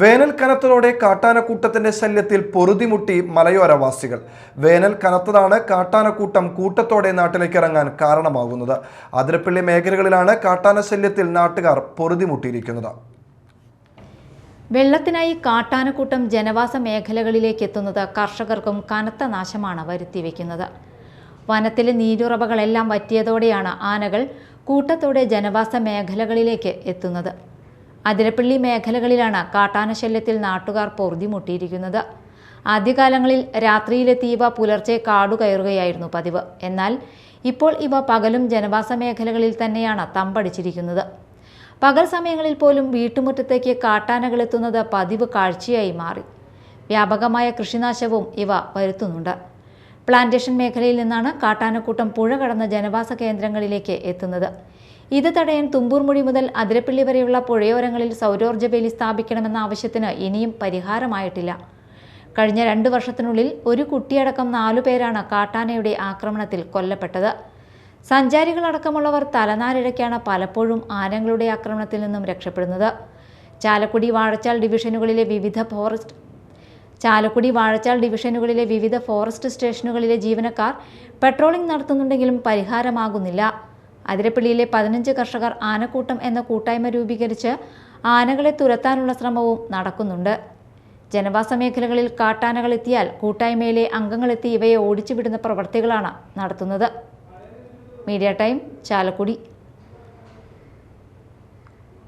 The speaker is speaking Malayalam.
വേനൽ കനത്തതോടെ കാട്ടാനക്കൂട്ടത്തിന്റെ ശല്യത്തിൽ പൊറുതിമുട്ടി മലയോരവാസികൾ. വേനൽ കനത്തതാണ് കാട്ടാനക്കൂട്ടം കൂട്ടത്തോടെ നാട്ടിലേക്ക് ഇറങ്ങാൻ കാരണമാകുന്നത്. അതിരപ്പള്ളി മേഖലകളിലാണ് കാട്ടാന ശല്യത്തിൽ നാട്ടുകാർ പൊറുതിമുട്ടിയിരിക്കുന്നത്. വെള്ളത്തിനായി കാട്ടാനക്കൂട്ടം ജനവാസ മേഖലകളിലേക്ക് എത്തുന്നത് കർഷകർക്കും കനത്ത നാശമാണ് വരുത്തിവെക്കുന്നത്. വനത്തിലെ നീരുറവകളെല്ലാം വറ്റിയതോടെയാണ് ആനകൾ കൂട്ടത്തോടെ ജനവാസ മേഖലകളിലേക്ക് എത്തുന്നത്. അതിരപ്പള്ളി മേഖലകളിലാണ് കാട്ടാന ശല്യത്തിൽ നാട്ടുകാർ പൊറുതിമുട്ടിയിരിക്കുന്നത് ആദ്യകാലങ്ങളിൽ രാത്രിയിലെത്തി ഇവ പുലർച്ചെ കാടുകയറുകയായിരുന്നു പതിവ്. എന്നാൽ ഇപ്പോൾ ഇവ പകലും ജനവാസ മേഖലകളിൽ തന്നെയാണ് തമ്പടിച്ചിരിക്കുന്നത്. പകൽ സമയങ്ങളിൽ പോലും വീട്ടുമുറ്റത്തേക്ക് കാട്ടാനകളെത്തുന്നത് പതിവ് കാഴ്ചയായി മാറി. വ്യാപകമായ കൃഷിനാശവും ഇവ വരുത്തുന്നുണ്ട്. പ്ലാന്റേഷൻ മേഖലയിൽ നിന്നാണ് കാട്ടാനക്കൂട്ടം പുഴ കടന്ന ജനവാസ കേന്ദ്രങ്ങളിലേക്ക് എത്തുന്നത്. ഇത് തടയാൻ തുമ്പൂർമുടി മുതൽ അതിരപ്പള്ളി വരെയുള്ള പുഴയോരങ്ങളിൽ സൗരോർജ വേലി സ്ഥാപിക്കണമെന്ന ആവശ്യത്തിന് ഇനിയും പരിഹാരമായിട്ടില്ല. കഴിഞ്ഞ രണ്ട് വർഷത്തിനുള്ളിൽ ഒരു കുട്ടിയടക്കം നാലു പേരാണ് കാട്ടാനയുടെ ആക്രമണത്തിൽ കൊല്ലപ്പെട്ടത്. സഞ്ചാരികളടക്കമുള്ളവർ തലനാരിഴയ്ക്കാണ് പലപ്പോഴും ആനകളുടെ ആക്രമണത്തിൽ നിന്നും രക്ഷപ്പെടുന്നത്. ചാലക്കുടി വാഴച്ചാൽ ഡിവിഷനുകളിലെ വിവിധ ഫോറസ്റ്റ് ചാലക്കുടി വാഴച്ചാൽ ഡിവിഷനുകളിലെ വിവിധ ഫോറസ്റ്റ് സ്റ്റേഷനുകളിലെ ജീവനക്കാർ പെട്രോളിംഗ് നടത്തുന്നുണ്ടെങ്കിലും പരിഹാരമാകുന്നില്ല. അതിരപ്പള്ളിയിലെ പതിനഞ്ച് കർഷകർ ആനക്കൂട്ടം എന്ന കൂട്ടായ്മ രൂപീകരിച്ച് ആനകളെ തുരത്താനുള്ള ശ്രമവും നടക്കുന്നുണ്ട്. ജനവാസ മേഖലകളിൽ കാട്ടാനകൾ എത്തിയാൽ കൂട്ടായ്മയിലെ അംഗങ്ങളെത്തി ഇവയെ ഓടിച്ചുവിടുന്ന പ്രവൃത്തികളാണ് നടത്തുന്നത്. Media time Chalakudy.